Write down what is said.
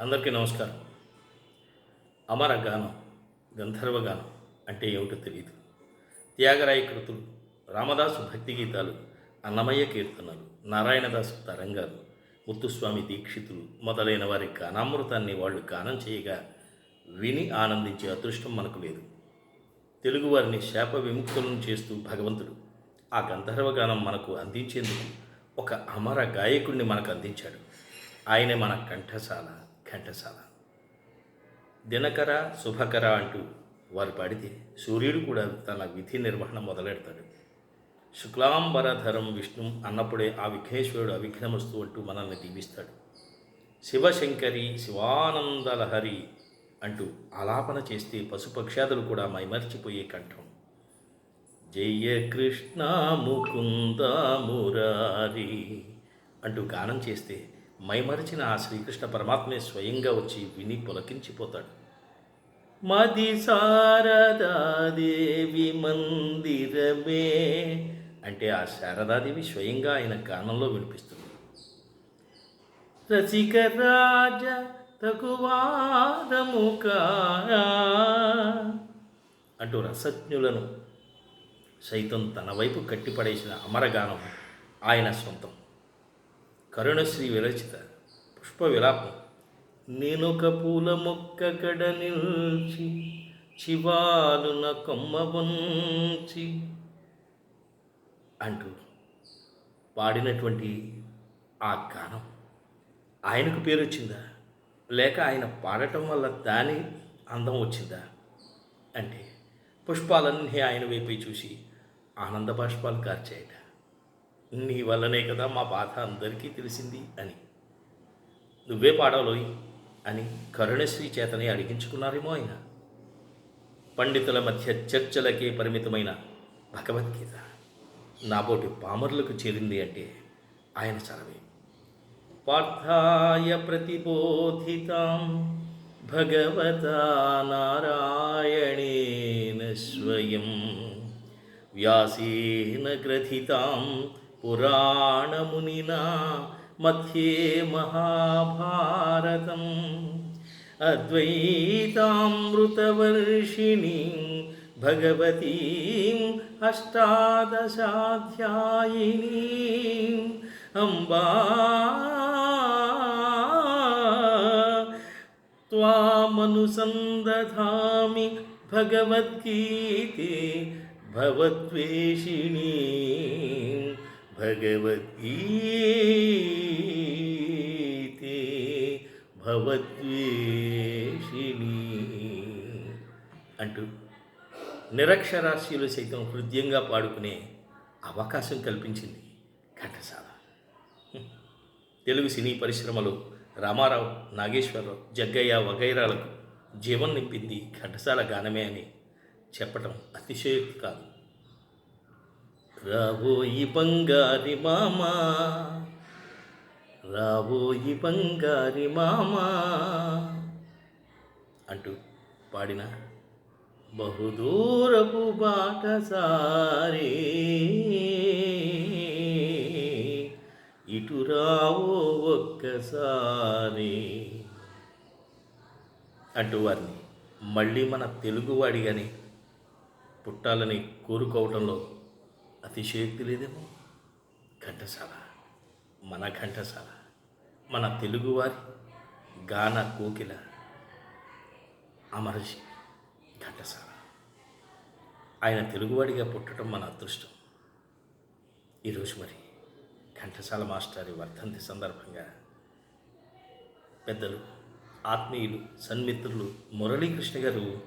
అందరికీ నమస్కారం. అమర గానం గంధర్వ గానం అంటే ఏమిటో తెలియదు త్యాగరాయ కృతులు రామదాసు భక్తి గీతాలు అన్నమయ్య కీర్తనలు నారాయణదాసు తరంగాలు ముత్తుస్వామి దీక్షితులు మొదలైన వారి గానామృతాన్ని వాళ్ళు గానం చేయగా విని ఆనందించే అదృష్టం మనకు లేదు. తెలుగువారిని శాప విముక్తులను చేస్తూ భగవంతుడు ఆ గంధర్వ గానం మనకు అందించేందుకు ఒక అమర గాయకుడిని మనకు అందించాడు. ఆయనే మన కంఠశాల. ఘంటసాల. దినకర శుభకర అంటూ వారు పాడితే సూర్యుడు కూడా తన విధి నిర్వహణ మొదలెడతాడు. శుక్లాంబరధరం విష్ణు అన్నప్పుడే ఆ విఘ్నేశ్వరుడు అవిఘ్నమస్తు అంటూ మనల్ని దీవిస్తాడు. శివశంకరి శివానందలహరి అంటూ ఆలాపన చేస్తే పశుపక్షాదులు కూడా మైమర్చిపోయే కంఠం. జయ కృష్ణ ముకుంద మురారి అంటూ గానం చేస్తే మైమరిచిన ఆ శ్రీకృష్ణ పరమాత్మే స్వయంగా వచ్చి విని పులకించిపోతాడు. మది శారదాదేవి మందిరమే అంటే ఆ శారదాదేవి స్వయంగా ఆయన గానంలో వినిపిస్తుంది. రసిక రాజ తగువాదముకా అంటూ రసజ్ఞులను సైతం తన వైపు కట్టిపడేసిన అమరగానం ఆయన సొంతం. కరుణశ్రీ విరచిత పుష్ప విలాపం నేనొక పూల మొక్క కడ నిల్చి శివాలున కొమ్మ వంచి అంటూ పాడినటువంటి ఆ గానం. ఆయనకు పేరు వచ్చిందా లేక ఆయన పాడటం వల్ల దాని అందం వచ్చిందా? అంటే పుష్పాలన్నీ ఆయన వైపే చూసి ఆనంద బాష్పాలు కార్చేయట. నీ వల్లనే కదా మా బాధ అందరికీ తెలిసింది అని. నువ్వే పాడాలోయ్ అని కరుణశ్రీ చేతనే అడిగించుకున్నారేమో ఆయన. పండితుల మధ్య చర్చలకే పరిమితమైన భగవద్గీత నాబోటి పామరులకు చేరింది అంటే ఆయన చలవే పార్థాయ ప్రతిబోధితాం భగవతా నారాయణేన స్వయం వ్యాసేన గ్రథితాం పురాణమునినా మధ్యే మహాభారతం. అద్వైతామృతవర్షిణీం భగవతీం అష్టాదశాధ్యాయినీం. అంబా త్వామనుసందధామి భగవద్గీతే భవద్వేషిణీ. భగవద్గీ భవద్వేషిణి అంటూ నిరక్షరాస్యులు సైతం హృదయంగా పాడుకునే అవకాశం కల్పించింది ఘంటసాల. తెలుగు సినీ పరిశ్రమలో రామారావు నాగేశ్వరరావు జగ్గయ్య వగైరాలకు జీవం నింపింది ఘంటసాల గానమే అని చెప్పడం అతిశయోక్తి కాదు. రాబోయి బంగారి మామా రాబోయి బంగారి మామా అంటూ పాడిన బహుదూరపు బాటసారి. ఇటు రావో ఒక్కసారి అంటూ వారిని మళ్ళీ మన తెలుగువాడిగాని పుట్టాలని కోరుకోవటంలో అతిశయోక్తి లేదేమో? ఘంటసాల. మన ఘంటసాల. మన తెలుగువారి గాన కోకిల అమరజీ ఘంటసాల. ఆయన తెలుగువాడిగా పుట్టడం మన అదృష్టం. ఈరోజు మరి ఘంటసాల మాస్టారి వర్ధంతి సందర్భంగా పెద్దలు ఆత్మీయులు సన్మిత్రులు మురళీకృష్ణ గారు